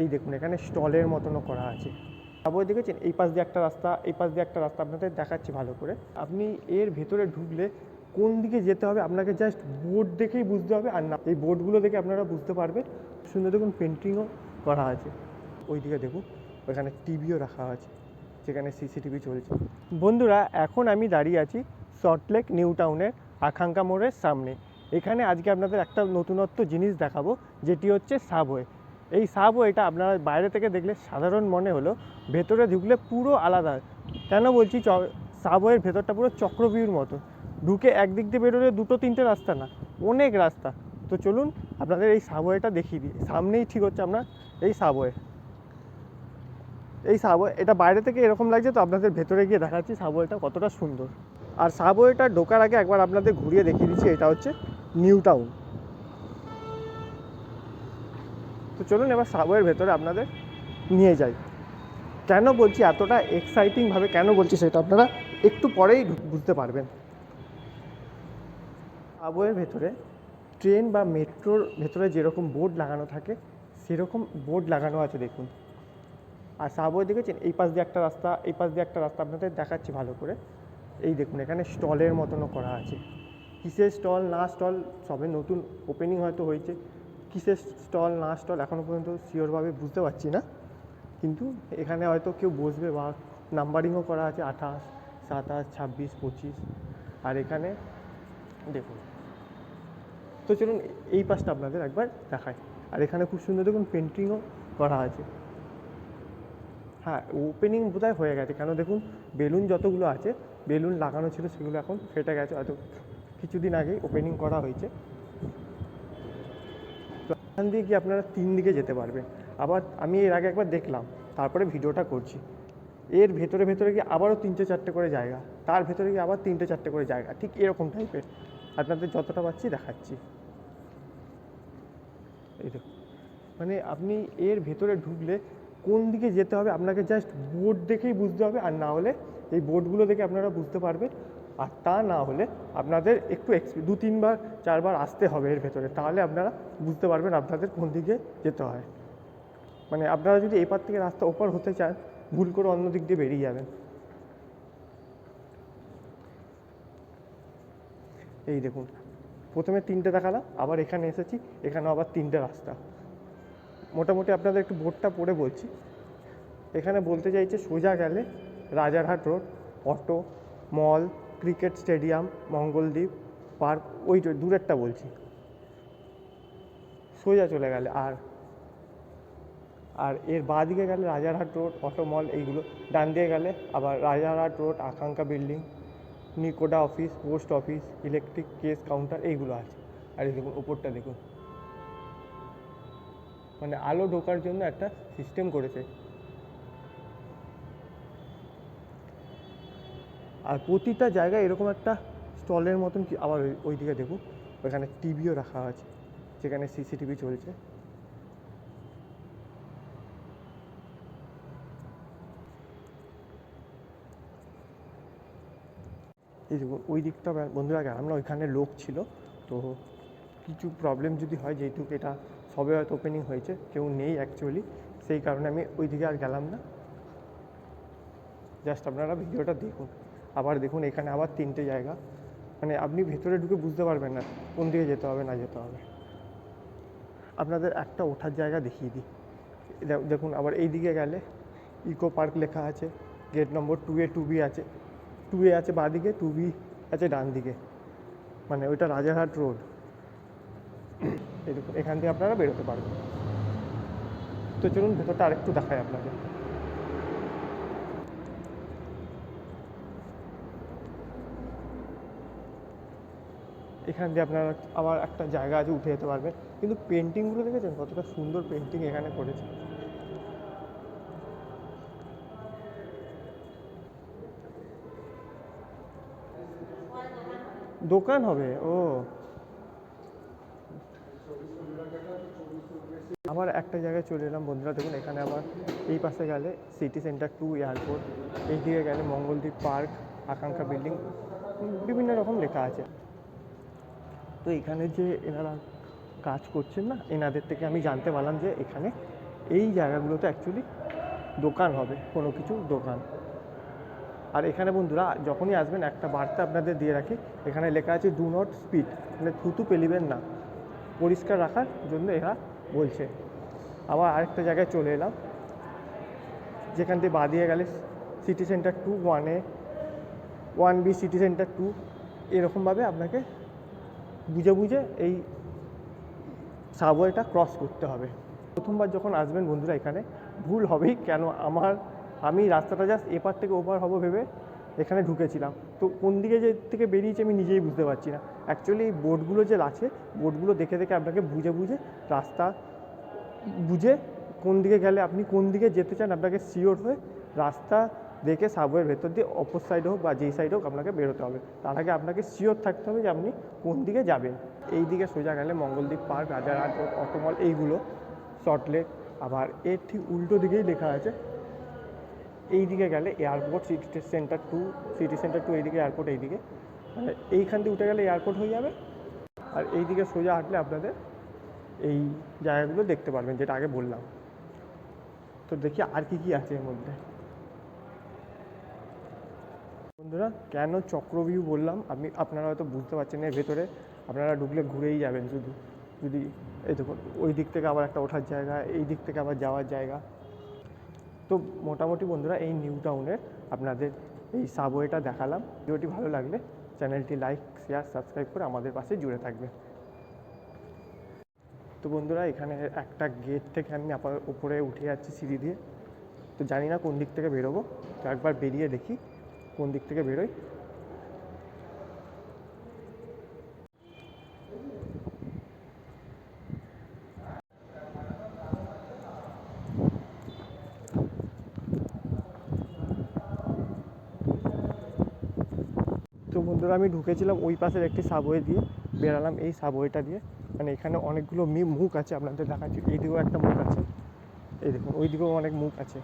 এই দেখুন, এখানে স্টলের মতনও করা আছে। সাবওয়ে দেখেছেন, এই পাশ দিয়ে একটা রাস্তা, এই পাশ দিয়ে একটা রাস্তা, আপনাদের দেখাচ্ছি ভালো করে। আপনি এর ভেতরে ঢুকলে কোন দিকে যেতে হবে, আপনাকে জাস্ট বোর্ড দেখেই বুঝতে হবে, আর না, এই বোর্ডগুলো দেখে আপনারা বুঝতে পারবেন। সুন্দর দেখুন পেন্টিংও করা আছে। ওই দিকে দেখুন ওখানে টিভিও রাখা আছে, যেখানে সিসিটিভি চলছে। বন্ধুরা, এখন আমি দাঁড়িয়ে আছি সল্টলেক নিউ টাউনের আকাঙ্ক্ষা মোড়ের সামনে। এখানে আজকে আপনাদের একটা নতুনত্ব জিনিস দেখাবো, যেটি হচ্ছে সাবওয়ে এই সাবওয়েটা আপনারা বাইরে থেকে দেখলে সাধারণ মনে হলো, ভেতরে ঢুকলে পুরো আলাদা। কেন বলছি সাবওয়ের ভেতরটা পুরো চক্রবিউর মতো। ঢুকে একদিক দিয়ে বেরোলে দুটো, তিনটে রাস্তা না, অনেক রাস্তা। তো চলুন, আপনাদের এই সাবওয়েটা দেখিয়ে দিই। সামনেই ঠিক হচ্ছে আপনার এই সাবওয়ে। এই সাবওয়ে, এটা বাইরে থেকে এরকম লাগছে তো আপনাদের ভেতরে গিয়ে দেখাচ্ছি সাবওয়েটা কতটা সুন্দর। আর সাবওয়েটা ঢোকার আগে একবার আপনাদের ঘুরিয়ে দেখিয়ে দিচ্ছি, এটা হচ্ছে নিউ টাউন। তো চলুন এবার সাবওয়ের ভেতরে আপনাদের নিয়ে যাই। কেন বলছি এতটা এক্সাইটিংভাবে কেন বলছি সেটা আপনারা একটু পরেই বুঝতে পারবেন। সাবওয়ের ভেতরে ট্রেন বা মেট্রোর ভেতরে যেরকম বোর্ড লাগানো থাকে, সেরকম বোর্ড লাগানো আছে দেখুন। আর সাবওয়ে দেখেছেন? এই পাশ দিয়ে একটা রাস্তা, এই পাশ দিয়ে একটা রাস্তা, আপনাদের দেখাচ্ছি ভালো করে। এই দেখুন, এখানে স্টলের মতনও করা আছে। কিসের স্টল? না স্টল, সবে নতুন ওপেনিং হয়তো হয়েছে। কিসের স্টল, না স্টল এখনও পর্যন্ত শিওরভাবে বুঝতে পারছি না। কিন্তু এখানে হয়তো কেউ বসবে বা নাম্বারিংও করা আছে, আঠাশ, সাতাশ, ছাব্বিশ, পঁচিশ। আর এখানে দেখুন। তো চলুন এই পাশটা আপনাদের একবার দেখায় আর এখানে খুব সুন্দর দেখুন পেন্টিংও করা আছে। হ্যাঁ ওপেনিং বোধহয় হয়ে গেছে। কেন দেখুন, বেলুন যতগুলো আছে, বেলুন লাগানো ছিল সেগুলো এখন ফেটে গেছে। হয়তো কিছুদিন আগেই ওপেনিং করা হয়েছে। এখান দিয়ে কি আপনারা তিন দিকে যেতে পারবেন। আবার আমি এর আগে একবার দেখলাম, তারপরে ভিডিওটা করছি। এর ভেতরে ভেতরে গিয়ে আবারও তিনটে চারটে করে জায়গা, তার ভেতরে গিয়ে আবার তিনটে চারটে করে জায়গা, ঠিক এরকম টাইপের। আপনাদের যতটা পাচ্ছি দেখাচ্ছি। এই মানে আপনি এর ভেতরে ঢুকলে কোন দিকে যেতে হবে আপনাকে জাস্ট বোর্ড দেখেই বুঝতে হবে, আর না হলে এই বোর্ডগুলো দেখে আপনারা বুঝতে পারবেন আর তা না হলে আপনাদের একটু দু তিনবার, চারবার আসতে হবে এর ভেতরে। তাহলে আপনারা বুঝতে পারবেন আপনাদের কোন দিকে যেতে হয়। মানে আপনারা যদি এপার থেকে রাস্তা ওপার হতে চান, ভুল করে অন্য দিক দিয়ে বেরিয়ে যাবেন। এই দেখুন, প্রথমে তিনটে দেখালাম, আবার এখানে এসেছি, এখানে আবার তিনটে রাস্তা। মোটামুটি আপনাদের একটু বোর্ডটা পড়ে বলছি। এখানে বলতে চাইছে সোজা গেলে Rajarhat road auto mall cricket stadium, Mangaldeep, park, ওই দূরেরটা বলছি। সোজা চলে গেলে আর আর এর বাঁ দিকে গেলে রাজারহাট রোড, অটো মল, এইগুলো। ডান দিকে গেলে আবার Rajarhat road, Akanksha building, নিকোডা office, post office, electric case counter, এইগুলো আছে। আর এই দেখুন, ওপরটা দেখুন। মানে আলো ঢোকার জন্য একটা সিস্টেম করেছে। আর প্রতিটা জায়গায় এরকম একটা স্টলের মতন কি আবার ওই- দিকে দেখুন ওখানে টিভিও রাখা আছে, যেখানে সিসিটিভি চলছে। এই দেখুন, ওই দিকটা বন্ধুরা না ওইখানে লোক ছিল, তো কিছু প্রবলেম যদি হয়, যেহেতু এটা সবে হয়তো ওপেনিং হয়েছে, কেউ নেই অ্যাকচুয়ালি সেই কারণে আমি ওই দিকে আর গেলাম না। জাস্ট আপনারা ভিডিওটা দেখুন। আবার দেখুন, এখানে আবার তিনটে জায়গা। মানে আপনি ভেতরে ঢুকে বুঝতে পারবেন না, কোন দিকে যেতে হবে, না যেতে হবে। আপনাদের একটা ওঠার জায়গা দেখিয়ে দিই। দেখুন, আবার এই দিকে গেলে ইকো পার্ক লেখা আছে, gate number two A two B আছে। টু এ আছে বাঁ দিকে টু বি আছে ডান দিকে মানে ওইটা রাজারহাট রোড। দেখুন, এখান থেকে আপনারা বেরোতে পারবেন। তো চলুন, ভেতরটা আরেকটু দেখায় আপনাদের। এখান দিয়ে আপনারা আবার একটা জায়গা আছে, উঠে যেতে পারবেন। কিন্তু পেন্টিংগুলো দেখেছেন? কতটা সুন্দর পেন্টিং এখানে করেছে। দোকান হবে? ও। আবার একটা জায়গায় চলে এলাম বন্ধুরা, দেখুন এখানে আবার এই পাশে গেলে সিটি সেন্টার টু এয়ারপোর্ট এই দিকে গেলে মঙ্গলদ্বীপ পার্ক আকাঙ্ক্ষা বিল্ডিং বিভিন্ন রকম লেখা আছে। তো এখানে যে এনারা কাজ করছেন না, এনাদের থেকে আমি জানতে পারলাম যে এখানে এই জায়গাগুলোতে অ্যাকচুয়ালি দোকান হবে, কোনো কিছু দোকান। আর এখানে বন্ধুরা, যখনই আসবেন, একটা বার্তা আপনাদের দিয়ে রাখি, এখানে লেখা আছে ডু নট স্পিড মানে থুতু পেলিবেন না। পরিষ্কার রাখার জন্য এরা বলছে। আবার আরেকটা জায়গায় চলে এলাম, যেখান থেকে বাঁ দিয়ে গেলে সিটি সেন্টার টু ওয়ানে one B city centre two এরকমভাবে আপনাকে বুঝে বুঝে এই সাবওয়েটা ক্রস করতে হবে। প্রথমবার যখন আসবেন বন্ধুরা এখানে, ভুল হবেই কেন আমার, আমি রাস্তাটা জাস্ট এপার থেকে ওপার হব ভেবে এখানে ঢুকেছিলাম। তো কোন দিকে যে থেকে বেরিয়েছি আমি নিজেই বুঝতে পারছি না। অ্যাকচুয়ালি এই বোর্ডগুলো যে আছে বোর্ডগুলো দেখে দেখে আপনাকে বুঝে বুঝে রাস্তা বুঝে কোন দিকে গেলে আপনি কোন দিকে যেতে চান, আপনাকে সিওর হয়ে রাস্তা দেখে সাবওয়ের ভেতর দিয়ে অপর সাইড হোক বা যেই সাইড হোক আপনাকে বেরোতে হবে। তার আগে আপনাকে শিওর থাকতে হবে যে আপনি কোন দিকে যাবেন। এই দিকে সোজা গেলে মঙ্গলদ্বীপ পার্ক রাজারহাট, অটোমল এইগুলো সল্টলেক আবার এর ঠিক উল্টো দিকেই লেখা আছে। এই দিকে গেলে airport city centre two city centre two এইদিকে এয়ারপোর্ট এইদিকে। মানে এইখান দিয়ে উঠে গেলে এয়ারপোর্ট হয়ে যাবে। আর এই দিকে সোজা হাঁটলে আপনাদের এই জায়গাগুলো দেখতে পারবেন, যেটা আগে বললাম। তো দেখি আর কি কি আছে এর মধ্যে। বন্ধুরা, কেন চক্রভিউ বললাম? আমি, আপনারা হয়তো বুঝতে পারছেন এর ভেতরে। আপনারা ঢুকলে ঘুরেই যাবেন শুধু। যদি, এই দেখুন, ওই দিক থেকে আবার একটা ওঠার জায়গা, এই দিক থেকে আবার যাওয়ার জায়গা। তো মোটামুটি বন্ধুরা, এই নিউ টাউনের আপনাদের এই সাবওয়েটা দেখালাম। ভিডিওটি ভালো লাগলে চ্যানেলটি লাইক, শেয়ার, সাবস্ক্রাইব করে আমাদের পাশে জুড়ে থাকবে তো বন্ধুরা, এখানে একটা গেট থেকে আমি আপার উপরে উঠে যাচ্ছি সিঁড়ি দিয়ে। তো জানি না কোন দিক থেকে বেরোবো। তো একবার বেরিয়ে দেখি। কোন দিক থেকে বেরোই? তো বন্ধুরা, আমি ঢুকেছিলাম ওই পাশের একটি সাবওয়ে দিয়ে বেরালাম এই সাবওয়েটা দিয়ে। মানে এখানে অনেকগুলো মুখ আছে আপনাদের দেখাচ্ছি। এই দিকেও একটা মুখ আছে। এই দেখুন, ওই দিকেও অনেক মুখ আছে।